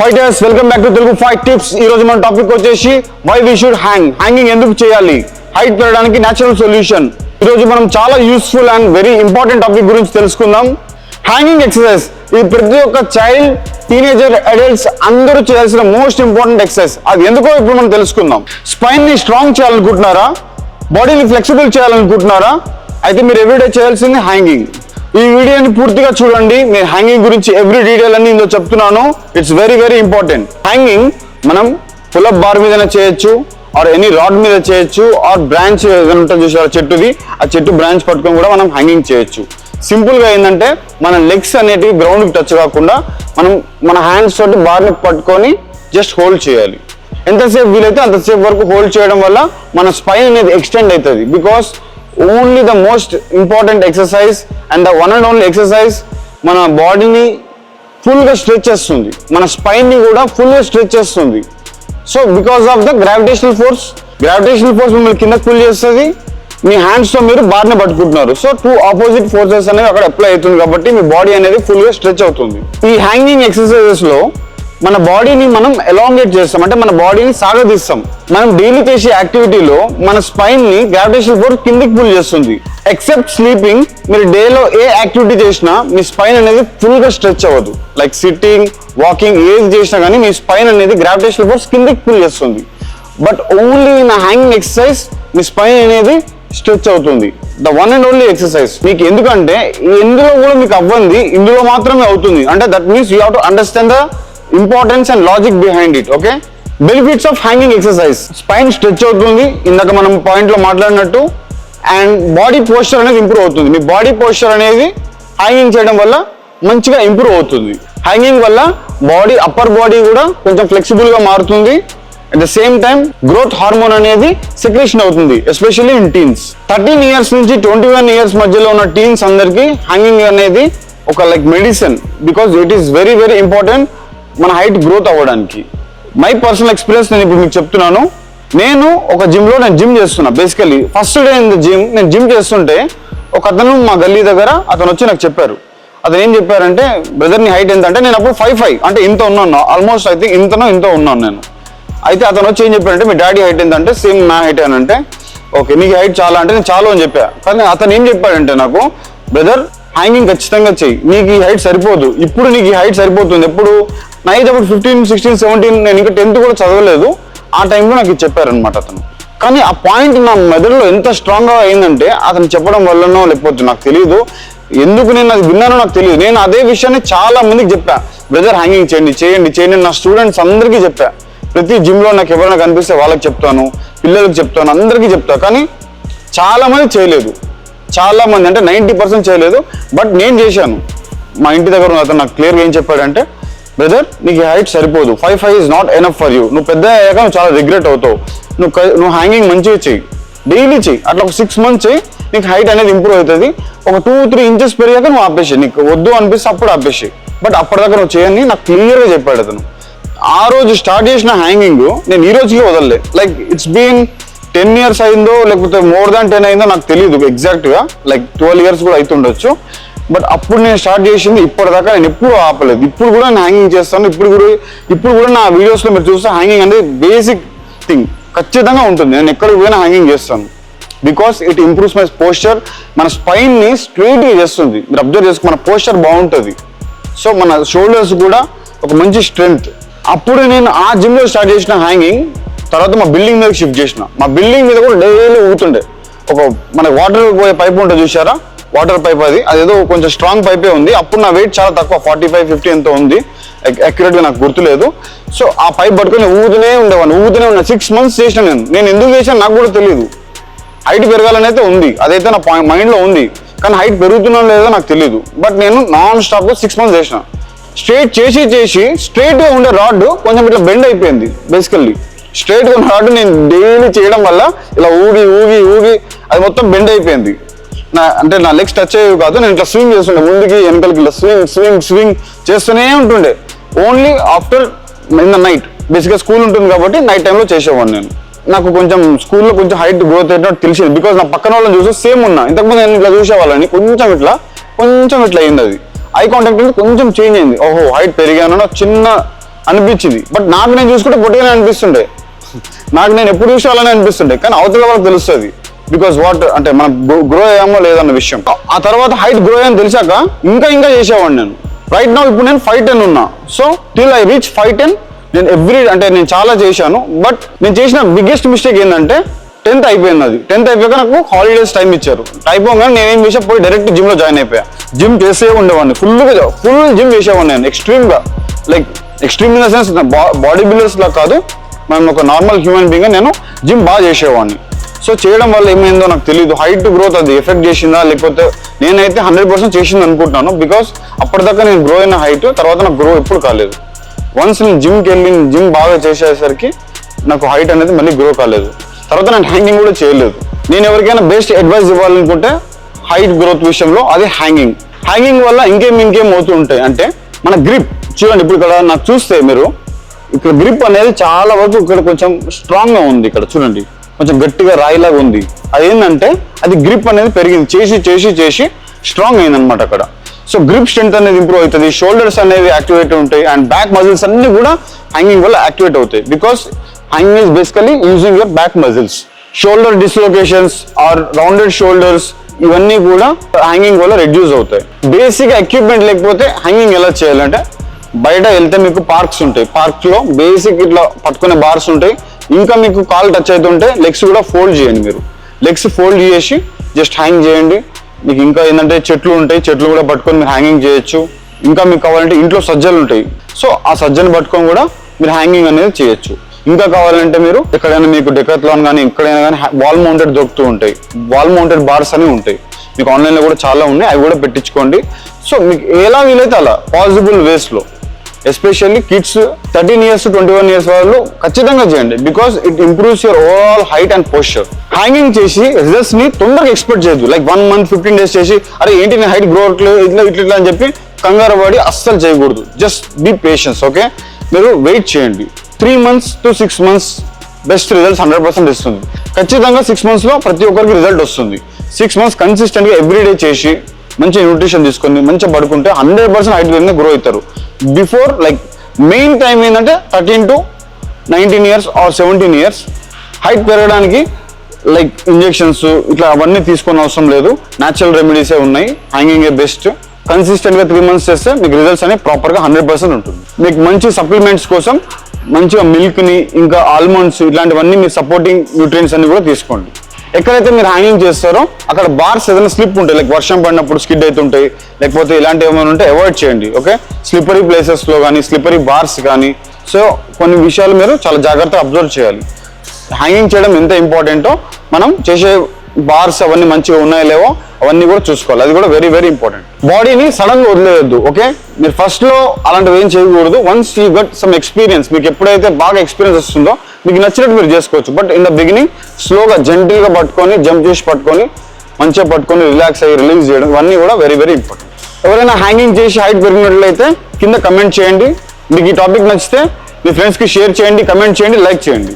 Fighters welcome back to Telugu fight tips ఈ రోజు మన టాపిక్ వచ్చేసి why we should hang hanging ఎందుకు చేయాలి? హైట్ పెరగడానికి నేచురల్ సొల్యూషన్ ఈ రోజు మనం చాలా useful and very important topic గురించి తెలుసుకుందాం. హ్యాంగింగ్ ఎక్సర్సైజ్ ఇది ప్రతి ఒక్క చైల్డ్ టీనేజర్ అడల్ట్స్ అందరూ చేయాల్సిన మోస్ట్ ఇంపార్టెంట్ ఎక్సర్సైజ్ అది ఎందుకో ఇప్పుడు మనం తెలుసుకుందాం. స్పైన్ని స్ట్రాంగ్ చేయాలనుకుంటున్నారా? బాడీని ఫ్లెక్సిబుల్ చేయాలనుకుంటున్నారా? అయితే మీరు ఎవ్రీడే చేయాల్సింది హ్యాంగింగ్ ఈ వీడియోని పూర్తిగా చూడండి. నేను హ్యాంగింగ్ గురించి ఎవ్రీ డీటెయిల్ అన్ని ఇందులో చెప్తున్నాను. It's very very important hanging మనం పులప్ బార్ మీదనే చేయొచ్చు ఆర్ ఎనీ రాడ్ మీద చేయొచ్చు ఆర్ బ్రాంచ్ ఏదైనా ఉంటుంది చెట్టుది ఆ చెట్టు బ్రాంచ్ పట్టుకొని కూడా మనం హ్యాంగింగ్ చేయొచ్చు. సింపుల్గా ఏంటంటే మన లెగ్స్ అనేటివి గ్రౌండ్కి టచ్ కాకుండా మనం మన హ్యాండ్స్ తోటి బార్ని పట్టుకొని జస్ట్ హోల్డ్ చేయాలి. ఎంతసేపు వీలైతే అంతసేపు వరకు హోల్డ్ చేయడం వల్ల మన స్పైన్ అనేది ఎక్స్టెండ్ అవుతుంది. Because only the most important exercise and the one and only exercise మన బాడీని ఫుల్గా స్ట్రెచ్ చేస్తుంది. మన స్పైన్ని కూడా ఫుల్గా స్ట్రెచ్ చేస్తుంది. So because of the gravitational force gravitational force మిమ్మల్ని కింద పుల్ చేస్తుంది. మీ హ్యాండ్స్తో మీరు బార్ని పట్టుకుంటున్నారు. సో టూ ఆపోజిట్ ఫోర్సెస్ అనేవి అక్కడ అప్లై అవుతుంది కాబట్టి మీ బాడీ అనేది ఫుల్గా స్ట్రెచ్ అవుతుంది. ఈ హ్యాంగింగ్ ఎక్సర్సైజెస్లో మన బాడీని మనం ఎలాంగేట్ చేస్తాం. అంటే మన బాడీని సాగదీస్తాం. మనం డైలీ చేసే యాక్టివిటీలో మన స్పైన్ని గ్రావిటేషన్ ఫోర్స్ కిందికి పుల్ చేస్తుంది. ఎక్సెప్ట్ స్లీపింగ్ మీరు డేలో ఏ యాక్టివిటీ చేసినా మీ స్పైన్ అనేది ఫుల్గా స్ట్రెచ్ అవ్వదు. లైక్ సిట్టింగ్ వాకింగ్ ఏది చేసినా కానీ మీ స్పైన్ అనేది గ్రావిటేషన్ ఫోర్స్ కిందికి పుల్ చేస్తుంది. But only in hanging exercise me spine అనేది స్ట్రెచ్ అవుతుంది. The one and only exercise మీకు ఎందుకంటే ఎందులో కూడా మీకు అవ్వంది ఇందులో మాత్రమే అవుతుంది. అంటే that means you have to understand the importance and logic behind it okay benefits of hanging exercise spine stretch అవుతుంది. ఇందాక మనం పాయింట్లో మాట్లాడినట్టు. అండ్ బాడీ పోస్చర్ అనేది ఇంప్రూవ్ అవుతుంది. మీ బాడీ పోస్చర్ అనేది హ్యాంగింగ్ చేయడం వల్ల మంచిగా ఇంప్రూవ్ అవుతుంది. హ్యాంగింగ్ వల్ల బాడీ అప్పర్ బాడీ కూడా కొంచెం ఫ్లెక్సిబుల్గా మారుతుంది. At the same time growth hormone అనేది సెక్రేషన్ అవుతుంది especially in teens thirteen years నుంచి ట్వంటీ వన్ ఇయర్స్ మధ్యలో ఉన్న టీన్స్ అందరికీ హ్యాంగింగ్ అనేది ఒక like medicine because it is very very important మన హైట్ గ్రోత్ అవ్వడానికి. మై పర్సనల్ ఎక్స్పీరియన్స్ నేను ఇప్పుడు మీకు చెప్తున్నాను. నేను ఒక జిమ్లో నేను జిమ్ చేస్తున్నా. Basically first day in the gym నేను జిమ్ చేస్తుంటే ఒక అతను మా గల్లీ దగ్గర అతను వచ్చి నాకు చెప్పారు. అతను ఏం చెప్పారంటే బ్రదర్ నీ హైట్ ఎంత అంటే నేను అప్పుడు ఫైవ్ ఫైవ్ అంటే ఇంత ఉన్నాను. ఆల్మోస్ట్ అయితే ఇంతనో ఇంత ఉన్నాను నేను. అయితే అతను వచ్చి ఏం చెప్పారంటే మీ డాడీ హైట్ ఏంటంటే సేమ్ నా హైట్ అని అంటే ఓకే నీకు హైట్ చాలా అంటే నేను చాలా అని చెప్పా. కానీ అతను ఏం చెప్పాడంటే నాకు బ్రదర్ హ్యాంగింగ్ ఖచ్చితంగా చెయ్యి. నీకు ఈ హైట్ సరిపోదు. ఇప్పుడు నీకు ఈ హైట్ సరిపోతుంది. ఎప్పుడు? నా అప్పుడు ఫిఫ్టీన్ సిక్స్టీన్ సెవెంటీన్ నేను ఇంకా టెన్త్ కూడా చదవలేదు. ఆ టైంలో నాకు చెప్పారనమాట అతను. కానీ ఆ పాయింట్ నా మెదడులో ఎంత స్ట్రాంగ్గా అయిందంటే అతను చెప్పడం వల్లనో లేకపోతే నాకు తెలియదు ఎందుకు నేను అది విన్నానో నాకు తెలియదు నేను అదే విషయాన్ని చాలా మందికి చెప్పా. బ్రదర్ హ్యాంగింగ్ చేయండి చేయండి చేయండి నా స్టూడెంట్స్ అందరికీ చెప్పా. ప్రతి జిమ్లో నాకు ఎవరైనా కనిపిస్తే వాళ్ళకి చెప్తాను పిల్లలకు చెప్తాను అందరికీ చెప్తా. కానీ చాలామంది చేయలేదు. చాలామంది అంటే నైంటీ పర్సెంట్ చేయలేదు. బట్ నేను చేశాను. మా ఇంటి దగ్గర ఉన్న అతను నాకు క్లియర్గా ఏం చెప్పాడంటే బ్రదర్ నీకు హైట్ సరిపోదు. Five five is not enough for you నువ్వు పెద్ద అయ్యాక నువ్వు చాలా రిగ్రెట్ అవుతావు. నువ్వు నువ్వు హ్యాంగింగ్ మంచిగా చెయ్యి. డైలీ చెయ్యి. అట్లా ఒక సిక్స్ మంత్స్ చెయ్యి. నీకు హైట్ అనేది ఇంప్రూవ్ అవుతుంది. ఒక టూ త్రీ ఇంచెస్ పెరిగాక నువ్వు ఆపేసి నీకు వద్దు అనిపిస్తే అప్పుడు ఆపేసి బట్ అప్పటిదాకా నువ్వు చేయని నాకు క్లియర్గా చెప్పాడు అతను. ఆ రోజు స్టార్ట్ చేసిన హ్యాంగింగ్ నేను ఈ రోజుకి వదలలే. Like it's been ten years అయిందో లేకపోతే మోర్ దాన్ టెన్ అయిందో నాకు తెలియదు ఎగ్జాక్ట్గా లైక్ ట్వెల్వ్ ఇయర్స్ కూడా అవుతుండొచ్చు బట్ అప్పుడు నేను స్టార్ట్ చేసింది ఇప్పటిదాకా నేను ఎప్పుడు ఆపలేదు. ఇప్పుడు కూడా నేను హ్యాంగింగ్ చేస్తాను. ఇప్పుడు కూడా ఇప్పుడు కూడా నా వీడియోస్లో మీరు చూస్తే హ్యాంగింగ్ అనేది బేసిక్ థింగ్ ఖచ్చితంగా ఉంటుంది. నేను ఎక్కడికి పోయినా హ్యాంగింగ్ చేస్తాను. Because it improves my posture మన స్పైన్ని ని చేస్తుంది. మీరు అబ్జర్వ్ చేసుకుని మన పోస్చర్ బాగుంటుంది. సో మన షోల్డర్స్ కూడా ఒక మంచి స్ట్రెంగ్త్ అప్పుడు నేను ఆ జిమ్లో స్టార్ట్ చేసిన హ్యాంగింగ్ తర్వాత మా బిల్డింగ్ మీద షిఫ్ట్ చేసిన. మా బిల్డింగ్ మీద కూడా డైలీ ఊగుతుండే. ఒక మన వాటర్ పోయే పైప్ ఉంటుంది చూసారా వాటర్ పైప్ అది. అదేదో కొంచెం స్ట్రాంగ్ పైపే ఉంది. అప్పుడు నా వెయిట్ చాలా తక్కువ ఫార్టీ ఫైవ్ ఫిఫ్టీ ఎంతో ఉంది. అక్యురేట్గా నాకు గుర్తులేదు. సో ఆ పైప్ పట్టుకొని ఊదునే ఉండేవాడిని. ఊదునే ఉన్నా. సిక్స్ మంత్స్ చేసిన నేను. నేను ఎందుకు చేశాను నాకు కూడా తెలియదు హైట్ పెరగాలని అయితే ఉంది. అదైతే నా మైండ్లో ఉంది. కానీ హైట్ పెరుగుతున్నా లేదో నాకు తెలియదు బట్ నేను నాన్ స్టాప్గా సిక్స్ మంత్స్ చేసిన. స్ట్రేట్ చేసి చేసి స్ట్రేట్గా ఉండే రాడ్ కొంచెం ఇట్లా బెండ్ అయిపోయింది బేసికల్లీ స్ట్రేట్గా ఉన్న రాడ్ నేను డైలీ చేయడం వల్ల ఇలా ఊగి ఊగి ఊగి అది మొత్తం బెండ్ అయిపోయింది. నా అంటే నా లెగ్స్ టచ్ అయ్యేవి కాదు నేను ఇట్లా స్వింగ్ చేస్తుండే. ముందుకి వెనకలకి ఇట్లా స్వింగ్ స్వింగ్ స్వింగ్ చేస్తూనే ఉంటుండే. Only after in the night బేసిక్గా స్కూల్ ఉంటుంది కాబట్టి నైట్ టైంలో చేసేవాడిని నేను. నాకు కొంచెం స్కూల్లో కొంచెం హైట్ గ్రోత్ అయినట్టు తెలిసింది. బికాజ్ నా పక్కన వాళ్ళని చూసి సేమ్ ఉన్నా. ఇంతకుముందు నేను ఇట్లా చూసేవాళ్ళని. కొంచెం ఇట్లా కొంచెం ఇట్లా అయింది అది. ఐ కాంటాక్ట్ అనేది కొంచెం చేంజ్ అయింది. ఓహో హైట్ పెరిగాను చిన్న అనిపించింది. బట్ నాకు నేను చూసుకుంటే పొట్టిగానే అనిపిస్తుండే. నాకు నేను ఎప్పుడు చూసి అలానే అనిపిస్తుండే. కానీ అవతల వాళ్ళకి తెలుస్తుంది. బికాస్ వాట్ అంటే మనం గ్రో అయ్యామో లేదన్న విషయం. ఆ తర్వాత హైట్ గ్రో అయ్యాను తెలిసాక ఇంకా ఇంకా చేసేవాడిని నేను. రైట్ నా ఇప్పుడు నేను ఫైవ్ టెన్ ఉన్నా. So till I reach five ten నేను ఎవ్రీ అంటే నేను చాలా చేశాను. బట్ నేను చేసిన బిగ్గెస్ట్ మిస్టేక్ ఏంటంటే టెన్త్ అయిపోయింది అది. టెన్త్ అయిపోయాక నాకు హాలిడేస్ టైం ఇచ్చారు. అయిపోగానే నేను ఏం చేసా పోయి డైరెక్ట్ జిమ్లో జాయిన్ అయిపోయా. జిమ్ చేసే ఉండేవాడిని. ఫుల్గా ఫుల్ జిమ్ చేసేవాడిని నేను ఎక్స్ట్రీమ్గా. Like extreme in the sense body builders లా కాదు. మనం ఒక నార్మల్ హ్యూమన్ బీయింగ్ నేను జిమ్ బాగా చేసేవాడిని. సో చేయడం వల్ల ఏమైందో నాకు తెలియదు హైట్ గ్రోత్ అది ఎఫెక్ట్ చేసిందా? లేకపోతే నేనైతే హండ్రెడ్ పర్సెంట్ చేసింది అనుకుంటున్నాను. బికాస్ అప్పటిదాకా నేను గ్రో అయిన హైట్ తర్వాత నాకు గ్రో ఎప్పుడు కాలేదు. వన్స్ నేను జిమ్కి వెళ్ళి జిమ్ బాగా చేసేసరికి నాకు హైట్ అనేది మళ్ళీ గ్రో కాలేదు. తర్వాత నేను హ్యాంగింగ్ కూడా చేయలేదు. నేను ఎవరికైనా బెస్ట్ అడ్వైస్ ఇవ్వాలనుకుంటే హైట్ గ్రోత్ విషయంలో అది హ్యాంగింగ్ హ్యాంగింగ్ వల్ల ఇంకేం ఇంకేం అవుతూ ఉంటాయి? అంటే మన గ్రిప్ చూడండి ఇప్పుడు ఇక్కడ నాకు చూస్తే మీరు ఇక్కడ గ్రిప్ అనేది చాలా వరకు ఇక్కడ కొంచెం స్ట్రాంగ్గా ఉంది. ఇక్కడ చూడండి. కొంచెం గట్టిగా రాయిలాగా ఉంది. అది ఏంటంటే అది గ్రిప్ అనేది పెరిగింది. చేసి చేసి చేసి స్ట్రాంగ్ అయిందనమాట అక్కడ. సో గ్రిప్ స్ట్రెంత్ అనేది ఇంప్రూవ్ అవుతుంది. షోల్డర్స్ అనేవి యాక్టివేట్ ఉంటాయి. అండ్ బ్యాక్ మజిల్స్ అన్ని కూడా హ్యాంగింగ్ వల్ల యాక్టివేట్ అవుతాయి. Because hanging is basically using your back muscles shoulder dislocations or rounded shoulders ఇవన్నీ కూడా హ్యాంగింగ్ వల్ల రెడ్యూస్ అవుతాయి. బేసిక్ ఎక్విప్మెంట్ లేకపోతే హ్యాంగింగ్ ఎలా చేయాలంటే బయట వెళ్తే మీకు పార్క్స్ ఉంటాయి. పార్క్లో బేసిక్ ఇట్లా పట్టుకునే బార్స్ ఉంటాయి. ఇంకా మీకు కాల్ టచ్ అవుతుంటే లెగ్స్ కూడా ఫోల్డ్ చేయండి మీరు. లెగ్స్ ఫోల్డ్ చేసి జస్ట్ హ్యాంగ్ చేయండి. మీకు ఇంకా ఏంటంటే చెట్లు ఉంటాయి చెట్లు కూడా పట్టుకొని మీరు హ్యాంగింగ్ చేయొచ్చు. ఇంకా మీకు కావాలంటే ఇంట్లో సజ్జలు ఉంటాయి. సో ఆ సజ్జను పట్టుకొని కూడా మీరు హ్యాంగింగ్ అనేది చేయొచ్చు. ఇంకా కావాలంటే మీరు ఎక్కడైనా మీకు డెకత్లాన్ కానీ ఎక్కడైనా కానీ వాల్ మౌంటెడ్ దొరుకుతూ ఉంటాయి. వాల్ మౌంటెడ్ బార్స్ అని ఉంటాయి. మీకు ఆన్లైన్లో కూడా చాలా ఉన్నాయి. అవి కూడా పెట్టించుకోండి. సో మీకు ఎలా వీలైతే అలా possible వేస్లో especially kids thirteen years twenty one years వాళ్ళు ఖచ్చితంగా చేయండి. Because it improves your overall height and posture hanging చేసి రిజల్ట్స్ని తొందరగా ఎక్స్పెక్ట్ చేయొద్దు. Like one month fifteen days చేసి అరే ఏంటి నేను హైట్ గ్రో ఇట్లా ఇట్లా ఇట్లా అని చెప్పి కంగారు పడి అస్సలు చేయకూడదు. జస్ట్ బీ పేషెన్స్ ఓకే మీరు వెయిట్ చేయండి. Three months to six months best results hundred percent ఇస్తుంది. ఖచ్చితంగా సిక్స్ మంత్స్లో ప్రతి ఒక్కరికి రిజల్ట్ వస్తుంది. సిక్స్ మంత్స్ కన్సిస్టెంట్గా ఎవ్రీడే చేసి మంచి న్యూట్రిషన్ తీసుకొని మంచిగా పడుకుంటే హండ్రెడ్ పర్సెంట్ హైట్ కింద గ్రో అవుతారు. బిఫోర్ లైక్ మెయిన్ టైం ఏంటంటే thirteen to nineteen years or seventeen years height పెరగడానికి లైక్ ఇంజెక్షన్స్ ఇట్లా అవన్నీ తీసుకొని అవసరం లేదు. న్యాచురల్ రెమెడీసే ఉన్నాయి. హ్యాంగింగ్ ఏ బెస్ట్ కన్సిస్టెంట్గా త్రీ మంత్స్ చేస్తే మీకు రిజల్ట్స్ అనేవి ప్రాపర్గా హండ్రెడ్ పర్సెంట్ ఉంటుంది. మీకు మంచి సప్లిమెంట్స్ కోసం మంచిగా మిల్క్ని ఇంకా ఆల్మండ్స్ ఇట్లాంటివన్నీ మీరు సపోర్టింగ్ న్యూట్రియన్స్ అన్ని కూడా తీసుకోండి. ఎక్కడైతే మీరు హ్యాంగింగ్ చేస్తారో అక్కడ బార్స్ ఏదైనా స్లిప్ ఉంటాయి లైక్ వర్షం పడినప్పుడు స్కిడ్ అవుతుంటాయి లేకపోతే ఇలాంటివి ఏమైనా ఉంటే అవాయిడ్ చేయండి ఓకే స్లిప్పరీ ప్లేసెస్లో కానీ స్లిప్పరీ బార్స్ కానీ సో కొన్ని విషయాలు మీరు చాలా జాగ్రత్తగా అబ్జర్వ్ చేయాలి. హ్యాంగింగ్ చేయడం ఎంత ఇంపార్టెంటో మనం చేసే బార్స్ అవన్నీ మంచిగా ఉన్నాయో లేవో అవన్నీ కూడా చూసుకోవాలి. అది కూడా వెరీ వెరీ ఇంపార్టెంట్ బాడీని సడన్గా వదిలేయద్దు ఓకే మీరు ఫస్ట్లో అలాంటివి ఏం చేయకూడదు. Once you got some experience మీకు ఎప్పుడైతే బాగా ఎక్స్పీరియన్స్ వస్తుందో మీకు నచ్చినట్టు మీరు చేసుకోవచ్చు. బట్ ఇన్ ద బిగినింగ్ స్లోగా జెంటిల్గా పట్టుకొని జంప్ చేసి పట్టుకొని మంచిగా పట్టుకొని రిలాక్స్ అయ్యి రిలీజ్ చేయడం ఇవన్నీ కూడా వెరీ వెరీ ఇంపార్టెంట్ ఎవరైనా హ్యాంగింగ్ చేసి హైట్ పెరిగినట్లయితే కింద కమెంట్ చేయండి. మీకు ఈ టాపిక్ నచ్చితే మీ ఫ్రెండ్స్కి షేర్ చేయండి కమెంట్ చేయండి లైక్ చేయండి.